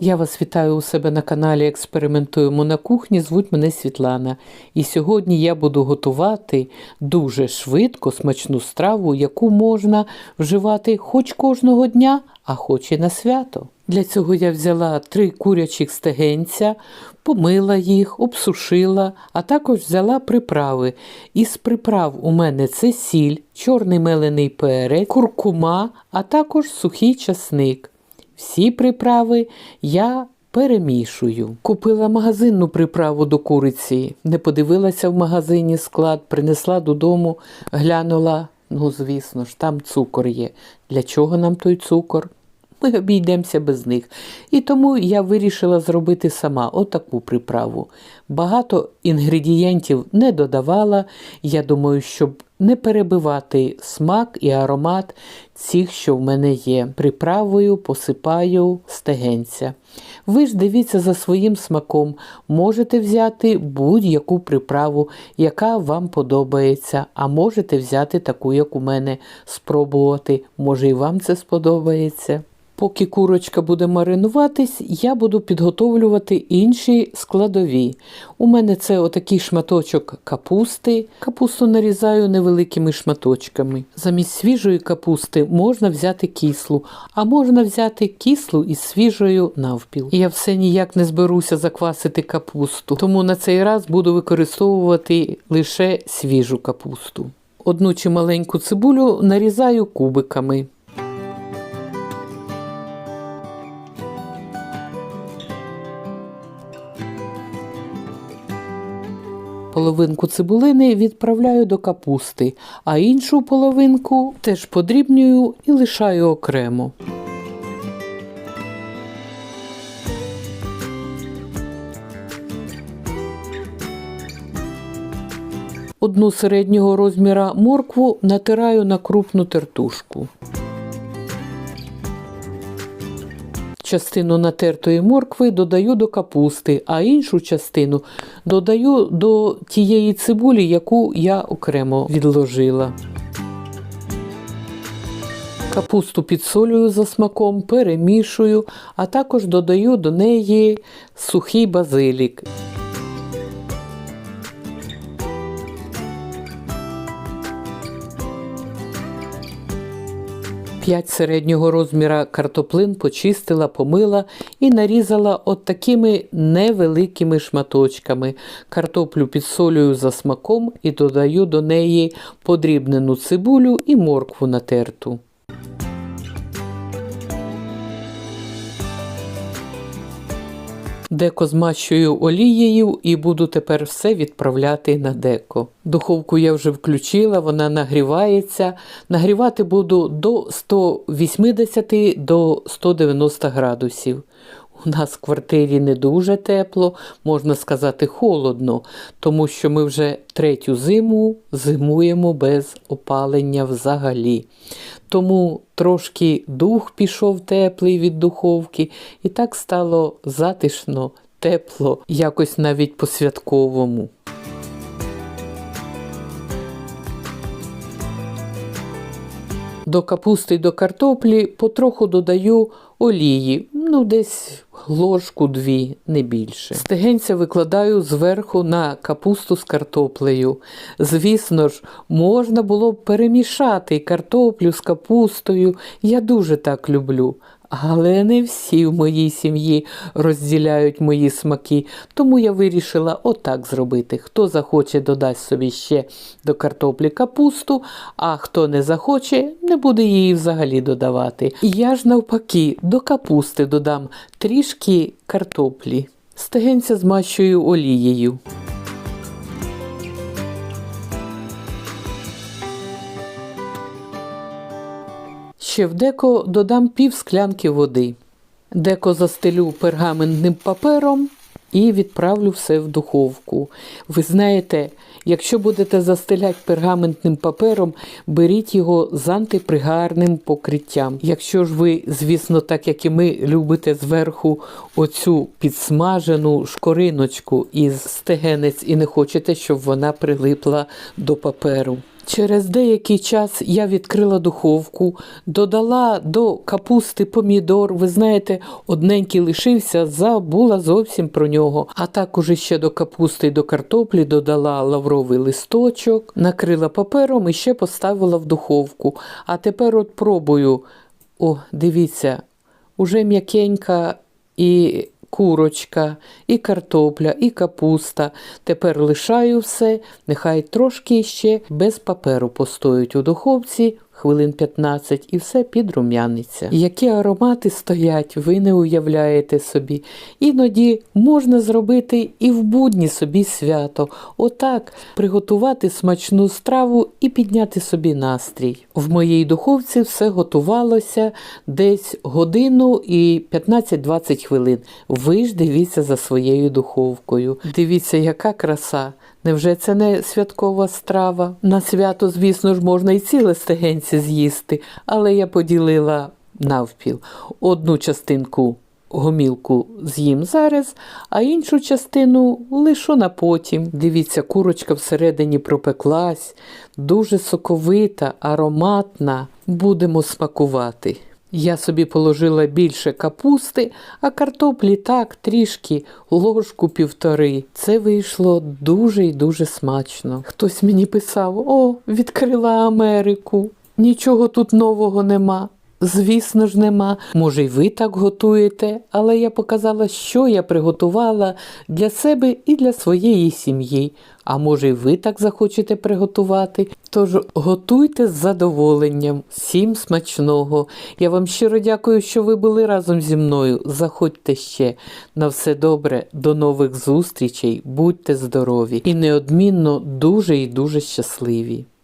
Я вас вітаю у себе на каналі Експериментуємо на кухні. Звуть мене Світлана. І сьогодні я буду готувати дуже швидко смачну страву, яку можна вживати хоч кожного дня, а хоч і на свято. Для цього я взяла три курячих стегенця, помила їх, обсушила, а також взяла приправи. Із приправ у мене це сіль, чорний мелений перець, куркума, а також сухий часник. Всі приправи я перемішую. Купила магазинну приправу до куриці, не подивилася в магазині склад, принесла додому, глянула. Ну, звісно ж, там цукор є. Для чого нам той цукор? Ми обійдемося без них. І тому я вирішила зробити сама отаку приправу. Багато інгредієнтів не додавала. Я думаю, щоб не перебивати смак і аромат цих, що в мене є. Приправою посипаю стегенця. Ви ж дивіться за своїм смаком. Можете взяти будь-яку приправу, яка вам подобається, а можете взяти таку, як у мене, спробувати. Може і вам це сподобається. Поки курочка буде маринуватись, я буду підготовлювати інші складові. У мене це отакий шматочок капусти. Капусту нарізаю невеликими шматочками. Замість свіжої капусти можна взяти кислу, а можна взяти кислу із свіжою навпіл. Я все ніяк не зберуся заквасити капусту, тому на цей раз буду використовувати лише свіжу капусту. Одну чи маленьку цибулю нарізаю кубиками. Половинку цибулини відправляю до капусти, а іншу половинку теж подрібнюю і лишаю окремо. Одну середнього розміра моркву натираю на крупну тертушку. Частину натертої моркви додаю до капусти, а іншу частину додаю до тієї цибулі, яку я окремо відложила. Капусту підсолюю за смаком, перемішую, а також додаю до неї сухий базилік. П'ять середнього розміра картоплин почистила, помила і нарізала от такими невеликими шматочками. Картоплю підсолюю за смаком і додаю до неї подрібнену цибулю і моркву натерту. Деко змащую олією і буду тепер все відправляти на деко. Духовку я вже включила, вона нагрівається. Нагрівати буду до 180 до 190 градусів. У нас в квартирі не дуже тепло, можна сказати, холодно, тому що ми вже третю зиму зимуємо без опалення взагалі. Тому трошки дух пішов теплий від духовки, і так стало затишно, тепло, якось навіть по-святковому. До капусти й до картоплі потроху додаю олії, ну десь ложку-дві, не більше. Стегенця викладаю зверху на капусту з картоплею. Звісно ж, можна було б перемішати картоплю з капустою. Я дуже так люблю. Але не всі в моїй сім'ї розділяють мої смаки, тому я вирішила отак зробити. Хто захоче, додасть собі ще до картоплі капусту, а хто не захоче, не буде її взагалі додавати. Я ж навпаки до капусти додам трішки картоплі. Стегенця змащую олією. Ще в деко додам пів склянки води. Деко застелю пергаментним папером і відправлю все в духовку. Ви знаєте, якщо будете застеляти пергаментним папером, беріть його з антипригарним покриттям. Якщо ж ви, звісно, так як і ми, любите зверху оцю підсмажену шкориночку із стегенець і не хочете, щоб вона прилипла до паперу. Через деякий час я відкрила духовку, додала до капусти помідор. Ви знаєте, одненький лишився, забула зовсім про нього. А також ще до капусти і до картоплі додала лавровий листочок, накрила папером і ще поставила в духовку. А тепер от пробую. О, дивіться, уже м'якенька і курочка, і картопля, і капуста. Тепер лишаю все, нехай трошки ще без паперу постоють у духовці. Хвилин 15 і все підрум'яниться. Які аромати стоять, ви не уявляєте собі. Іноді можна зробити і в будні собі свято. Отак приготувати смачну страву і підняти собі настрій. В моїй духовці все готувалося десь годину і 15-20 хвилин. Ви ж дивіться за своєю духовкою. Дивіться, яка краса. Невже це не святкова страва? На свято, звісно ж, можна і ціле стегенці з'їсти, але я поділила навпіл. Одну частинку гомілку з'їм зараз, а іншу частину лишу на потім. Дивіться, курочка всередині пропеклась, дуже соковита, ароматна. Будемо смакувати. Я собі положила більше капусти, а картоплі так трішки, ложку півтори. Це вийшло дуже і дуже смачно. Хтось мені писав: О, відкрила Америку. Нічого тут нового нема. Звісно ж, нема. Може, й ви так готуєте, але я показала, що я приготувала для себе і для своєї сім'ї. А може, й ви так захочете приготувати. Тож готуйте з задоволенням, всім смачного. Я вам щиро дякую, що ви були разом зі мною. Заходьте ще. На все добре, до нових зустрічей, будьте здорові і неодмінно дуже і дуже щасливі.